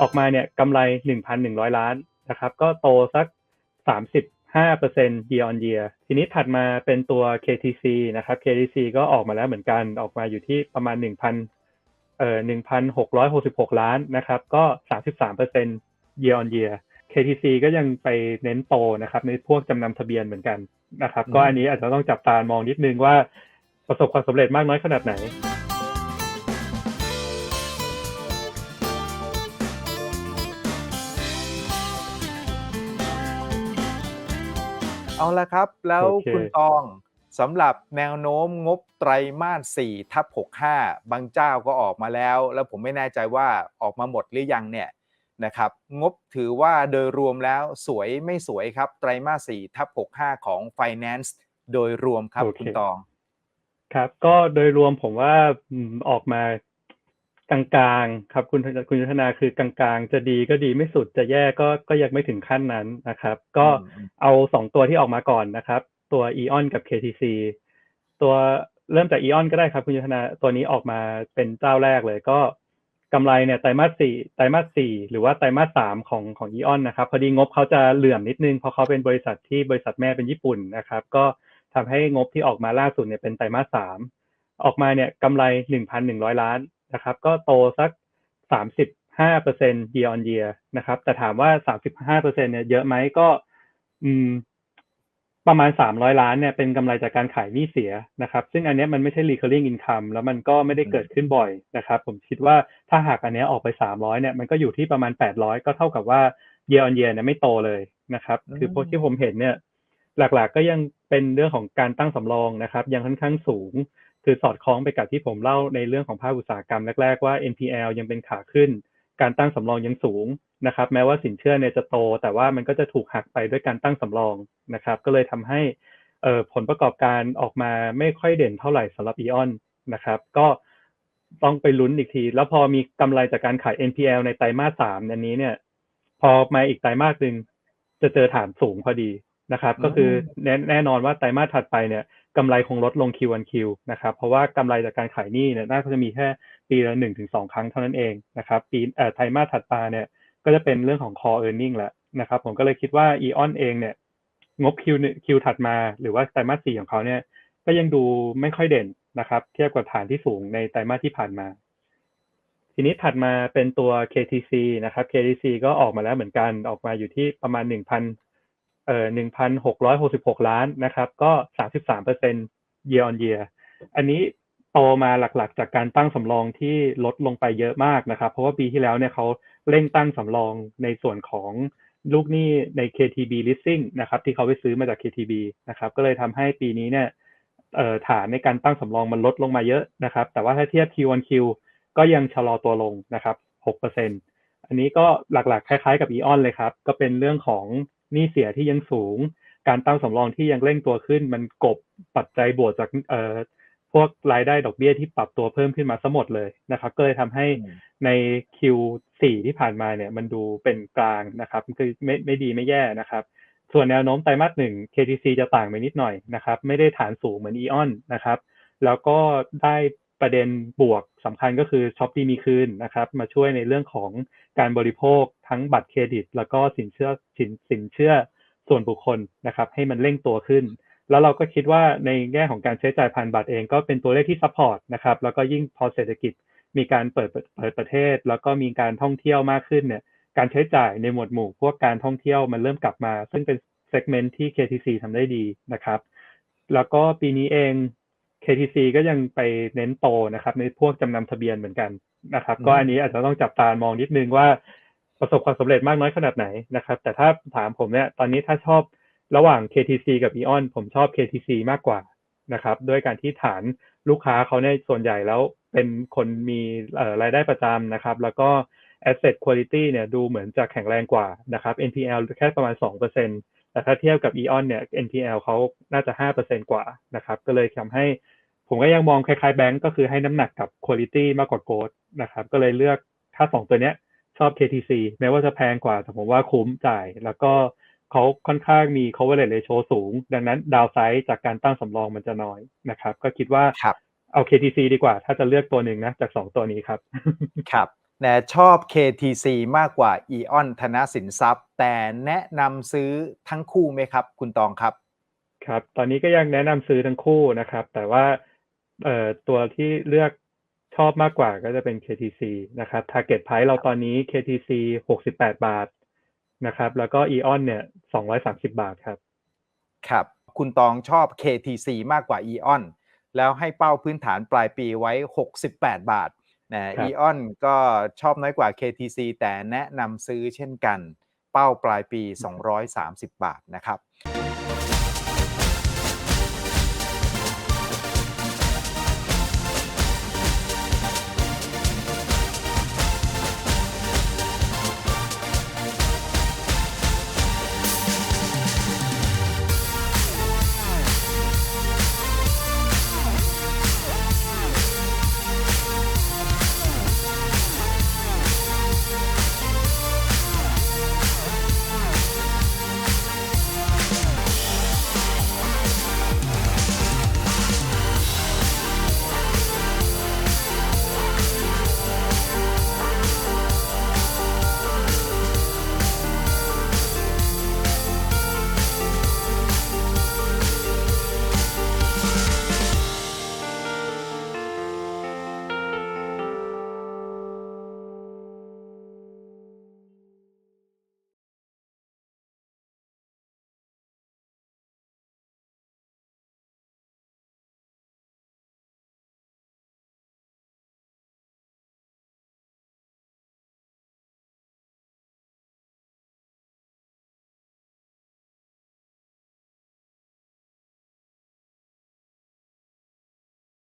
ออกมาเนี่ยกำไร 1,100 ล้านนะครับ ก็โตสัก 35% year on year ทีนี้ถัดมาเป็นตัว KTC นะครับ KTC ก็ออกมาแล้วเหมือนกันออกมาอยู่ที่ประมาณ 1,000เอ่อ1,666 ล้านนะครับ ก็ 33% year on year KTC ก็ยังไปเน้นโตนะครับ ในพวกจำนำทะเบียนเหมือนกันนะครับ ก็อันนี้อาจจะต้องจับตามองนิดนึงว่าประสบความสำเร็จมากน้อยขนาดไหน เอาละครับ แล้วโอเคคุณตองสำหรับแนวโน้มงบไตรมาส4ทับ65 บางเจ้าก็ออกมาแล้ว แล้วผมไม่แน่ใจว่าออกมาหมดหรือยังเนี่ยนะครับ งบถือว่าโดยรวมแล้วสวยไม่สวยครับ ไตรมาส4ทับ65 ของ Finance โดยรวมครับโอเคคุณตอง ครับ ก็โดยรวมผมว่าอืมออกมา กลางๆครับคุณคุณยุทธนาคือกลางๆ จะดีก็ดีไม่สุดจะแย่ก็ก็ยังไม่ถึงขั้นนั้นนะครับ ก็อืมเอาสองตัวที่ออกมาก่อนนะครับ ตัว EON กับ KTC ตัวเริ่มจาก EON ก็ได้ครับ คุณยุทธนาตัวนี้ออกมาเป็นเจ้าแรกเลยก็กำไรเนี่ยไตรมาสสี่ไตรมาสสี่หรือว่าไตรมาสสามของของ EON นะครับ พอดีงบเขาจะเหลื่อมนิดนึงเพราะเขาเป็นบริษัทที่บริษัทแม่เป็นญี่ปุ่นนะครับ ก็ทำให้งบที่ออกมาล่าสุดเนี่ยเป็นไตรมาสสามออกมาเนี่ยกำไร1,100ล้าน นะครับ ก็โตสัก 35เปอร์เซ็นต์ year on year นะครับ แต่ถามว่า 35เปอร์เซ็นต์เนี่ยเยอะไหมก็อืมประมาณ 300 ล้านเนี่ยเป็นกำไรจากการขายหนี้เสียนะครับ ซึ่งอันเนี้ยมันไม่ใช่ recurring income แล้วมันก็ไม่ได้เกิดขึ้นบ่อยนะครับ ผมคิดว่าถ้าหากอันเนี้ยออกไป 300 เนี่ยมันก็อยู่ที่ประมาณ 800 ก็เท่ากับว่า year on year เนี่ยไม่โตเลยนะครับ คือพวกที่ผมเห็นเนี่ยหลักๆ ก็ยังเป็นเรื่องของการตั้งสำรองนะครับ ยังค่อนข้างสูง คือสอดคล้องไปกับที่ผมเล่าในเรื่องของภาคอุตสาหกรรมแรกๆว่า NPL ยังเป็นขาขึ้น การตั้งสำรองยังสูงนะครับ แม้ว่าสินเชื่อเนี่ยจะโต แต่ว่ามันก็จะถูกหักไปด้วยการตั้งสำรองนะครับ ก็เลยทำให้เอ่อผลประกอบการออกมาไม่ค่อยเด่นเท่าไหร่สำหรับ EON นะครับ ก็ต้องไปลุ้นอีกที แล้วพอมีกำไรจากการขาย NPL ในไตรมาสสามอันนี้เนี่ย พอมาอีกไตรมาสหนึ่งจะเจอฐานสูงพอดีนะครับ ก็คือแน่แน่นอนว่าไตรมาสถัดไปเนี่ย กำไรคงลดลง Q1Q นะครับเพราะว่ากำไรจากการขายหนี้เนี่ยน่าจะมีแค่ปีละหนึ่งถึงสองครั้งเท่านั้นเองนะครับปีเอ่อไตรมาสถัดมาเนี่ยก็จะเป็นเรื่องของ core earning แหละนะครับผมก็เลยคิดว่า EON เองเนี่ยงบ Q Q ถัดมาหรือว่าไตรมาสสี่ของเขาเนี่ยก็ยังดูไม่ค่อยเด่นนะครับ เทียบกับฐานที่สูงในไตรมาสที่ผ่านมา ทีนี้ถัดมาเป็นตัว KTC นะครับ KTC ก็ออกมาแล้วเหมือนกันออกมาอยู่ที่ประมาณ1 เอ่อ1,666ล้านนะครับ ก็33% year on year อันนี้โตมาหลักๆ จากการตั้งสำรองที่ลดลงไปเยอะมากนะครับ เพราะว่าปีที่แล้วเนี่ยเขาเร่งตั้งสำรองในส่วนของลูกหนี้ใน KTB leasing นะครับ ที่เขาไปซื้อมาจาก KTB นะครับ ก็เลยทำให้ปีนี้เนี่ยฐานในการตั้งสำรองมันลดลงมาเยอะนะครับ แต่ว่าถ้าเทียบ Q1Q ก็ยังชะลอตัวลงนะครับ6%อันนี้ก็หลักๆ คล้ายๆ กับ EON เลยครับ ก็เป็นเรื่องของ หนี้เสียที่ยังสูง การตั้งสำรองที่ยังเร่งตัวขึ้น มันกบปัจจัยบวกจากเอ่อพวกรายได้ดอกเบี้ยที่ปรับตัวเพิ่มขึ้นมาซะหมดเลยนะครับ ก็เลยทำให้อืมใน Q4 ที่ผ่านมาเนี่ยมันดูเป็นกลางนะครับ คือไม่ไม่ดีไม่แย่นะครับ ส่วนแนวโน้มไตรมาสหนึ่ง KTC จะต่างไปนิดหน่อยนะครับ ไม่ได้ฐานสูงเหมือน EON นะครับ แล้วก็ได้ ประเด็นบวกสำคัญก็คือช็อปดีมีคืนนะครับ มาช่วยในเรื่องของการบริโภคทั้งบัตรเครดิต แล้วก็สินเชื่อสินสินเชื่อส่วนบุคคลนะครับ ให้มันเร่งตัวขึ้น แล้วเราก็คิดว่าในแง่ของการใช้จ่ายผ่านบัตรเองก็เป็นตัวเลขที่ซัพพอร์ตนะครับ แล้วก็ยิ่งพอเศรษฐกิจมีการเปิดเปิดเปิดประเทศ แล้วก็มีการท่องเที่ยวมากขึ้นเนี่ยการใช้จ่ายในหมวดหมู่ พวกการท่องเที่ยวมันเริ่มกลับมา ซึ่งเป็นเซกเมนต์ที่ KTC ทำได้ดีนะครับ แล้วก็ปีนี้เอง KTC ก็ยังไปเน้นโตนะครับ ในพวกจำนำทะเบียนเหมือนกันนะครับ ก็อันนี้อาจจะต้องจับตามองนิดนึงว่าประสบความสำเร็จมากน้อยขนาดไหนนะครับ แต่ถ้าถามผมเนี่ยตอนนี้ถ้าชอบระหว่าง KTC กับ EON ผมชอบ KTC มากกว่านะครับด้วยการที่ฐานลูกค้าเขาเนี่ยส่วนใหญ่แล้วเป็นคนมีเอ่อรายได้ประจำนะครับ แล้วก็ asset quality เนี่ยดูเหมือนจะแข็งแรงกว่านะครับ NPL แค่ประมาณ 2%แต่ถ้าเทียบกับ EON เนี่ย NPL เขาน่าจะ 5%กว่านะครับ ก็เลยทำให้ ผมก็ยังมองคล้ายๆแบงก์ก็คือให้น้ำหนักกับ quality มากกว่า growth นะครับ ก็เลยเลือกถ้าสองตัวเนี้ยชอบ KTC แม้ว่าจะแพงกว่าแต่ผมว่าคุ้มจ่าย แล้วก็เขาค่อนข้างมี coverage ratio สูง ดังนั้นดาวไซด์จากการตั้งสำรองมันจะน้อยนะครับ ก็คิดว่าครับเอา KTC ดีกว่า ถ้าจะเลือกตัวหนึ่งนะ จากสองตัวนี้ครับ ครับนะชอบ KTC มากกว่า EON ธนสินทรัพย์ แต่แนะนำซื้อทั้งคู่ไหมครับ คุณตองครับ ครับ ตอนนี้ก็ยังแนะนำซื้อทั้งคู่นะครับ แต่ว่า เอ่อตัวที่เลือกชอบมากกว่าก็จะเป็น KTC นะครับ target price เราตอนนี้ KTC 68 บาทนะครับ แล้วก็ EON เนี่ย 230 บาทครับ ครับ คุณตองชอบ KTC มากกว่า EON แล้วให้เป้าพื้นฐานปลายปีไว้ 68 บาทนะครับ EON ก็ชอบน้อยกว่า KTC แต่แนะนำซื้อเช่นกัน เป้าปลายปี 230 บาทนะครับ